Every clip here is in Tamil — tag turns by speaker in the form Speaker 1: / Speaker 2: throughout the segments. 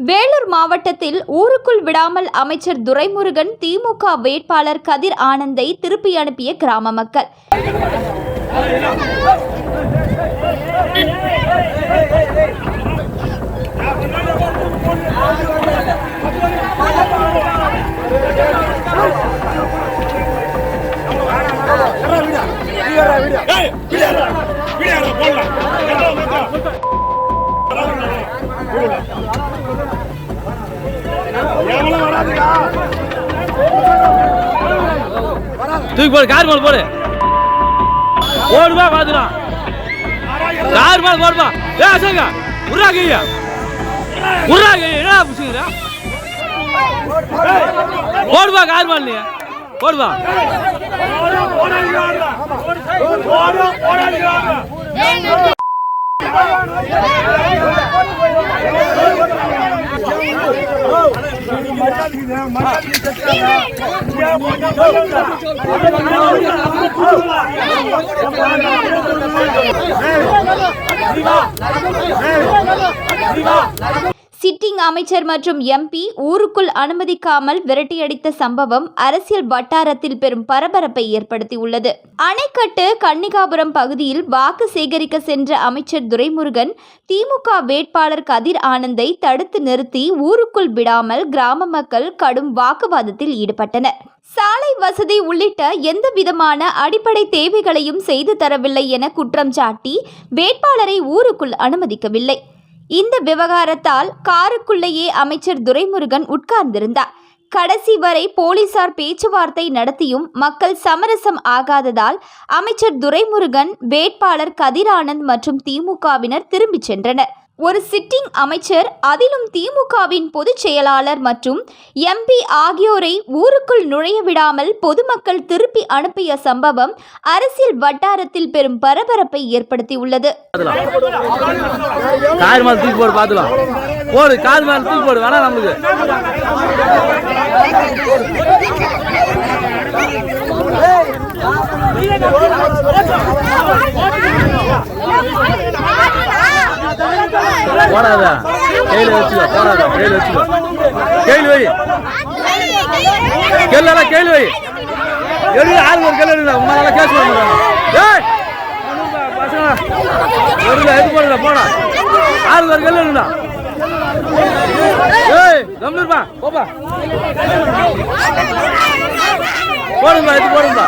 Speaker 1: வேலூர் மாவட்டத்தில் ஊருக்குள் விடாமல் அமைச்சர் துரைமுருகன் திமுக வேட்பாளர் கதிர் ஆனந்தை திருப்பி அனுப்பிய கிராம மக்கள்
Speaker 2: போடலாம்.
Speaker 3: தூக்கி போடு கார் மேல போடு. ஓடுவா பாத்துலாம் கார் மேல போடுவா ஏ அசங்க உருளா கையா உருளா கையா என்ன புடிச்சுக்கிறா ஓடுவா கார் மேல நீ. ஓடுவா
Speaker 2: ஓடுவா Viva! Viva!
Speaker 1: சிட்டிங் அமைச்சர் மற்றும் எம்பி ஊருக்குள் அனுமதிக்காமல் விரட்டியடித்த சம்பவம் அரசியல் வட்டாரத்தில் பெரும் பரபரப்பை ஏற்படுத்தியுள்ளது. அணைக்கட்டு கன்னிகாபுரம் பகுதியில் வாக்கு சேகரிக்க சென்ற அமைச்சர் துரைமுருகன் திமுக வேட்பாளர் கதிர் ஆனந்தை தடுத்து நிறுத்தி ஊருக்குள் விடாமல் கிராம மக்கள் கடும் வாக்குவாதத்தில் ஈடுபட்டனர். சாலை வசதி உள்ளிட்ட எந்த விதமான அடிப்படை தேவைகளையும் செய்து தரவில்லை என குற்றம் சாட்டி வேட்பாளரை ஊருக்குள் அனுமதிக்கவில்லை. இந்த விவகாரத்தால் காருக்குள்ளேயே அமைச்சர் துரைமுருகன் உட்கார்ந்திருந்தார். கடைசி வரை போலீசார் பேச்சுவார்த்தை நடத்தியும் மக்கள் சமரசம் ஆகாததால் அமைச்சர் துரைமுருகன் வேட்பாளர் கதிரானந்த் மற்றும் திமுகவினர் திரும்பிச் சென்றனர். ஒரு சிட்டிங் அமைச்சர் அதிலும் திமுகவின் பொதுச் செயலாளர் மற்றும் எம்பி ஆகியோரை ஊருக்குள் நுழைய விடாமல் பொதுமக்கள் திருப்பி அனுப்பிய சம்பவம் அரசியல் வட்டாரத்தில் பெரும் பரபரப்பை ஏற்படுத்தியுள்ளது.
Speaker 3: போடு பாத்துலாம் போடு கார் மேல தூக்கி போடு வேணா நம்மளுக்கு போடாத. கையில வச்சுக்கோ போடாத. கையில வச்சுக்கோ. கையில் வை. கெல்லாம் கையில் வை. எழுதி ஆள் ஒரு கெல்ல எழுதுடா உங்களால கேஸ் பண்ண ஏய்! பசங்க எழுதுடா எது போடுடா போடா. ஆள் ஒரு கெல்ல எழுதுடா ஏய் கம்மிருப்பா போப்பா. போடுங்கப்பா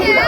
Speaker 3: இது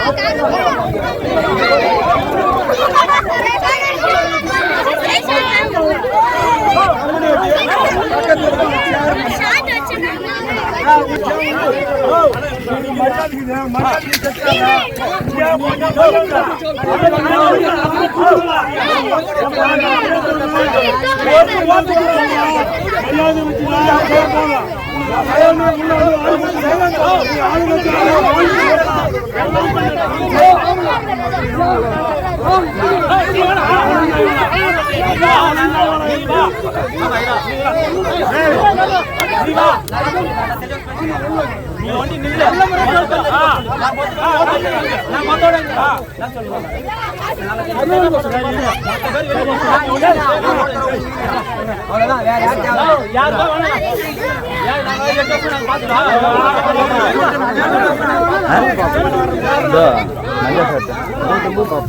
Speaker 3: 你吧，来吧。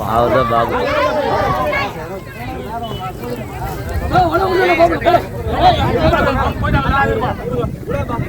Speaker 3: ಹೌದಾ ಬಾಬು சொல்லலாம்